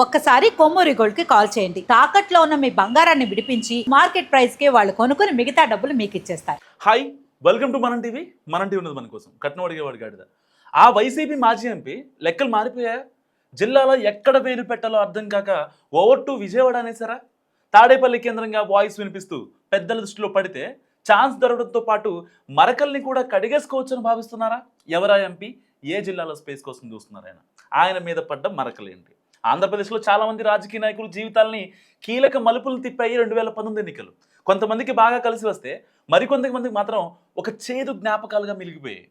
ఒక్కసారి కొమ్మూరి గోల్డ్కి కాల్ చేయండి. తాకట్లో ఉన్న మీ బంగారాన్ని విడిపించి మార్కెట్ ప్రైస్కి వాళ్ళు కొనుక్కుని మిగతా డబ్బులు మీకు ఇచ్చేస్తారు. Hi welcome to Manam TV. Manam TV ఉన్నది మన కోసం. కట్నం అడిగేవాడు గాడిద. ఆ వైసీపీ మాజీ ఎంపీ లెక్కలు మారిపోయా జిల్లాలో ఎక్కడ వేలు పెట్టాలో అర్థం కాక ఓవర్ టు విజయవాడ అనేసారా తాడేపల్లి కేంద్రంగా వాయిస్ వినిపిస్తూ పెద్దల దృష్టిలో పడితే ఛాన్స్ దొరకడంతో పాటు మరకల్ని కూడా కడిగేసుకోవచ్చని భావిస్తున్నారా? ఎవరా ఎంపీ? ఏ జిల్లాలో స్పేస్ కోసం చూస్తున్నారా ఆయన? ఆయన మీద పడ్డ మరకలేంటి? ఆంధ్రప్రదేశ్లో చాలామంది రాజకీయ నాయకులు జీవితాల్ని కీలక మలుపులు తిప్పాయి రెండు వేల పంతొమ్మిది ఎన్నికలు. కొంతమందికి బాగా కలిసి వస్తే మరికొంతమందికి మాత్రం ఒక చేదు జ్ఞాపకాలుగా మిలిగిపోయాయి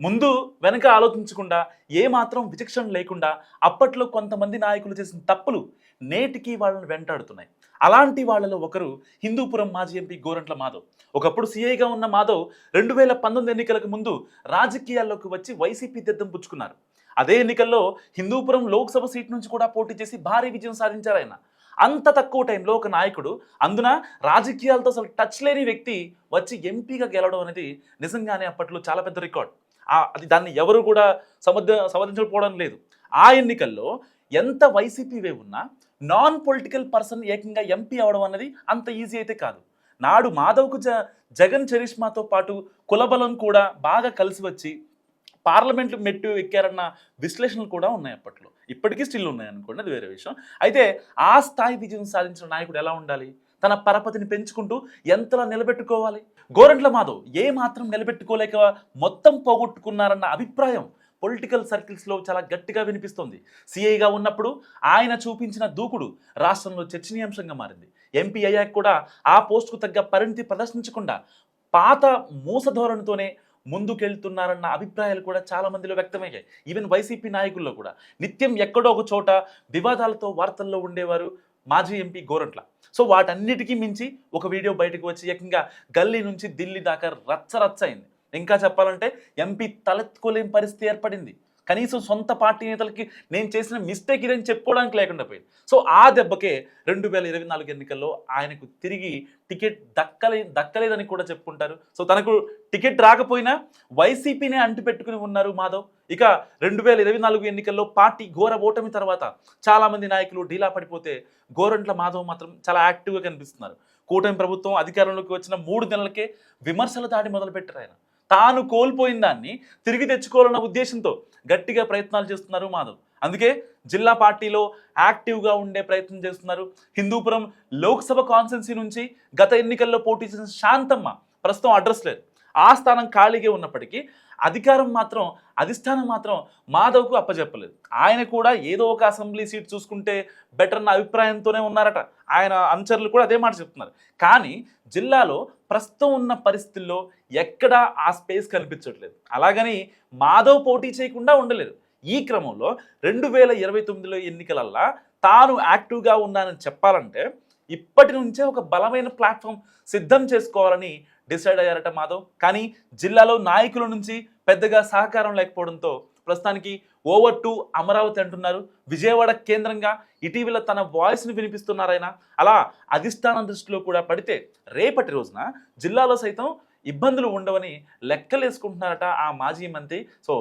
ముందు వెనక ఆలోచించకుండా ఏమాత్రం విచక్షణ లేకుండా అప్పట్లో కొంతమంది నాయకులు చేసిన తప్పులు నేటికి వాళ్ళని వెంటాడుతున్నాయి. అలాంటి వాళ్ళలో ఒకరు హిందూపురం మాజీ ఎంపీ గోరంట్ల మాధవ్. ఒకప్పుడు సీఐగా ఉన్న మాధవ్ రెండు వేల పంతొమ్మిది ఎన్నికలకు ముందు రాజకీయాల్లోకి వచ్చి వైసీపీ దిద్దం పుచ్చుకున్నారు. అదే ఎన్నికల్లో హిందూపురం లోక్సభ సీట్ నుంచి కూడా పోటీ చేసి భారీ విజయం సాధించారు ఆయన. అంత తక్కువ టైంలో ఒక నాయకుడు అందున రాజకీయాలతో అసలు టచ్ లేని వ్యక్తి వచ్చి ఎంపీగా గెలవడం అనేది నిజంగానే అప్పట్లో చాలా పెద్ద రికార్డ్. అది దాన్ని ఎవరు కూడా సమర్థ సమర్థించకపోవడం లేదు. ఆ ఎన్నికల్లో ఎంత వైసీపీ వే ఉన్నా నాన్ పొలిటికల్ పర్సన్ ఏకంగా ఎంపీ అవడం అనేది అంత ఈజీ అయితే కాదు. నాడు మాధవ్కు జ జగన్ చరిష్మాతో పాటు కులబలం కూడా బాగా కలిసి వచ్చి పార్లమెంట్ మెట్టు ఎక్కారన్న విశ్లేషణలు కూడా ఉన్నాయి అప్పట్లో. ఇప్పటికీ స్టిల్ ఉన్నాయి అనుకోండి అది వేరే విషయం. అయితే ఆ స్థాయి విజయం సాధించిన నాయకుడు ఎలా ఉండాలి? తన పరపతిని పెంచుకుంటూ ఎంతలా నిలబెట్టుకోవాలి? గోరంట్ల మాధవ్ ఏ మాత్రం నిలబెట్టుకోలేక మొత్తం పోగొట్టుకున్నారన్న అభిప్రాయం పొలిటికల్ సర్కిల్స్లో చాలా గట్టిగా వినిపిస్తోంది. సీఐగా ఉన్నప్పుడు ఆయన చూపించిన దూకుడు రాష్ట్రంలో చర్చనీయాంశంగా మారింది. ఎంపీ అయ్యాక కూడా ఆ పోస్టుకు తగ్గ పరిణితి ప్రదర్శించకుండా పాత మూస ధోరణితోనే ముందుకెళ్తున్నారన్న అభిప్రాయాలు కూడా చాలా మందిలో వ్యక్తమయ్యాయి. ఈవెన్ వైసీపీ నాయకుల్లో కూడా. నిత్యం ఎక్కడో ఒక చోట వివాదాలతో వార్తల్లో ఉండేవారు మాజీ ఎంపీ గోరంట్ల. సో వాటన్నిటికీ మించి ఒక వీడియో బయటకు వచ్చి ఏకంగా గల్లీ నుంచి ఢిల్లీ దాకా రచ్చ రచ్చ అయింది. ఇంకా చెప్పాలంటే ఎంపీ తలెత్తుకోలేని పరిస్థితి ఏర్పడింది. కనీసం సొంత పార్టీ నేతలకి నేను చేసిన మిస్టేక్ ఇదని చెప్పుకోవడానికి లేకుండా పోయింది. సో ఆ దెబ్బకే రెండు వేల ఇరవై నాలుగు ఎన్నికల్లో ఆయనకు తిరిగి టికెట్ దక్కలే దక్కలేదని కూడా చెప్పుకుంటారు. సో తనకు టికెట్ రాకపోయినా వైసీపీనే అంటిపెట్టుకుని ఉన్నారు మాధవ్. ఇక రెండు వేల ఇరవై నాలుగు ఎన్నికల్లో పార్టీ ఘోర ఓటమి తర్వాత చాలామంది నాయకులు ఢీలా పడిపోతే గోరంట్ల మాధవ్ మాత్రం చాలా యాక్టివ్గా కనిపిస్తున్నారు. కూటమి ప్రభుత్వం అధికారంలోకి వచ్చిన మూడు నెలలకే విమర్శల దాడి మొదలుపెట్టారు ఆయన. తాను కోల్పోయిన దాన్ని తిరిగి తెచ్చుకోవాలన్న ఉద్దేశంతో గట్టిగా ప్రయత్నాలు చేస్తున్నారు మాధవ్. అందుకే జిల్లా పార్టీలో యాక్టివ్గా ఉండే ప్రయత్నం చేస్తున్నారు. హిందూపురం లోక్సభ కాన్స్టెన్సీ నుంచి గత ఎన్నికల్లో పోటీ చేసిన శాంతమ్మ ప్రస్తుతం అడ్రస్ లేదు. ఆ స్థానం ఖాళీగా ఉన్నప్పటికీ అధికారం మాత్రం అధిష్టానం మాత్రం మాధవ్కు అప్పచెప్పలేదు ఆయన కూడా ఏదో ఒక అసెంబ్లీ సీట్ చూసుకుంటే బెటర్ అన్న అభిప్రాయంతోనే ఉన్నారట. ఆయన అనుచరులు కూడా అదే మాట చెప్తున్నారు. కానీ జిల్లాలో ప్రస్తుతం ఉన్న పరిస్థితుల్లో ఎక్కడా ఆ స్పేస్ కనిపించట్లేదు. అలాగని మాధవ్ పోటీ చేయకుండా ఉండలేదు. ఈ క్రమంలో రెండు వేల ఇరవై తొమ్మిదిలో ఎన్నికలల్లా తాను యాక్టివ్గా ఉన్నానని చెప్పాలంటే ఇప్పటి నుంచే ఒక బలమైన ప్లాట్ఫామ్ సిద్ధం చేసుకోవాలని డిసైడ్ అయ్యారట మాధవ్. కానీ జిల్లాలో నాయకుల నుంచి పెద్దగా సహకారం లేకపోవడంతో ప్రస్తుతానికి ఓవర్ టు అమరావతి అంటున్నారు. విజయవాడ కేంద్రంగా ఇటీవల తన వాయిస్ని వినిపిస్తున్నారాయన అలా అధిష్టానం దృష్టిలో కూడా పడితే రేపటి రోజున జిల్లాలో సైతం ఇబ్బందులు ఉండవని లెక్కలేసుకుంటున్నారట ఆ మాజీ మంత్రి. So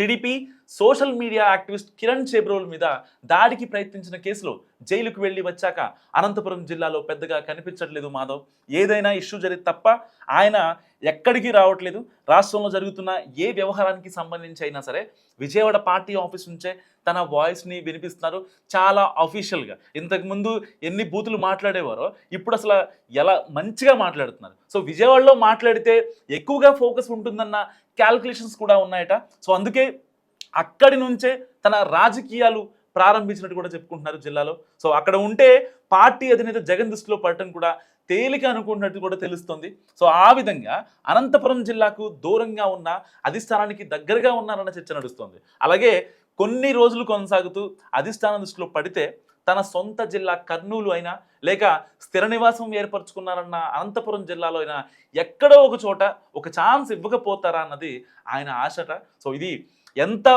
TDP social media activist Kiran Chebrol మీద దాడికి ప్రయత్నించిన కేసులో జైలుకు వెళ్ళి వచ్చాక అనంతపురం జిల్లాలో పెద్దగా కనిపించట్లేదు మాధవ్. ఏదైనా ఇష్యూ జరిగి తప్ప ఆయన ఎక్కడికి రావట్లేదు. రాష్ట్రంలో జరుగుతున్న ఏ వ్యవహారానికి సంబంధించి అయినా సరే విజయవాడ పార్టీ ఆఫీస్ నుంచే తన వాయిస్ని వినిపిస్తున్నారు. చాలా అఫీషియల్గా ఇంతకుముందు ఎన్ని బూతులు మాట్లాడేవారో ఇప్పుడు అసలు ఎలా మంచిగా మాట్లాడుతున్నారు. సో విజయవాడలో మాట్లాడితే ఎక్కువగా ఫోకస్ ఉంటుందన్న క్యాల్కులేషన్స్ కూడా ఉన్నాయట. సో అందుకే అక్కడి నుంచే తన రాజకీయాలు ప్రారంభించినట్టు కూడా చెప్పుకుంటున్నారు జిల్లాలో. సో అక్కడ ఉంటే పార్టీ అధినేత జగన్ దృష్టిలో పడటం కూడా తేలిక అనుకున్నట్టు కూడా తెలుస్తుంది. సో ఆ విధంగా అనంతపురం జిల్లాకు దూరంగా ఉన్న అధిష్టానానికి దగ్గరగా ఉన్నారన్న చర్చ నడుస్తుంది. అలాగే కొన్ని రోజులు కొనసాగుతూ అధిష్టానం దృష్టిలో పడితే తన సొంత జిల్లా కర్నూలు అయినా లేక స్థిర నివాసం ఏర్పరచుకున్నారన్న అనంతపురం జిల్లాలో అయినా ఎక్కడో ఒక చోట ఒక ఛాన్స్ ఇవ్వకపోతారా అన్నది ఆయన ఆశట. సో ఇది ఎంత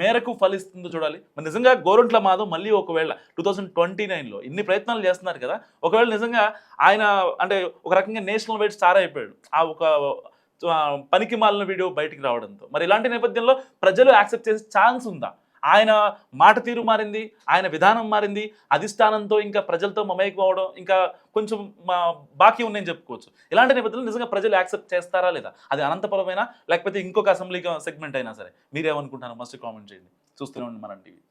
మేరకు ఫలిస్తుందో చూడాలి. మరి నిజంగా గోరంట్ల మాధవ్ మళ్ళీ ఒకవేళ టూ థౌజండ్ ట్వంటీ నైన్లో ఇన్ని ప్రయత్నాలు చేస్తున్నారు కదా ఒకవేళ నిజంగా ఆయన అంటే ఒక రకంగా నేషనల్ వైడ్ స్టార్ అయిపోయాడు ఆ ఒక పనికి మాలిన వీడియో బయటికి రావడంతో. మరి ఇలాంటి నేపథ్యంలో ప్రజలు యాక్సెప్ట్ చేసే ఛాన్స్ ఉందా? ఆయన మాట తీరు మారింది ఆయన విధానం మారింది అధిష్టానంతో ఇంకా ప్రజలతో మమేకం అవడం ఇంకా కొంచెం మా బాకీ ఉన్నాయని చెప్పుకోవచ్చు. ఇలాంటి నేపథ్యంలో నిజంగా ప్రజలు యాక్సెప్ట్ చేస్తారా లేదా? అది అనంతపురమైనా? లేకపోతే ఇంకొక అసెంబ్లీ సెగ్మెంట్ అయినా సరే. మీరేమనుకుంటున్నారు? మస్ట్ కామెంట్ చేయండి. చూస్తూనే ఉండండి మన టీవీ.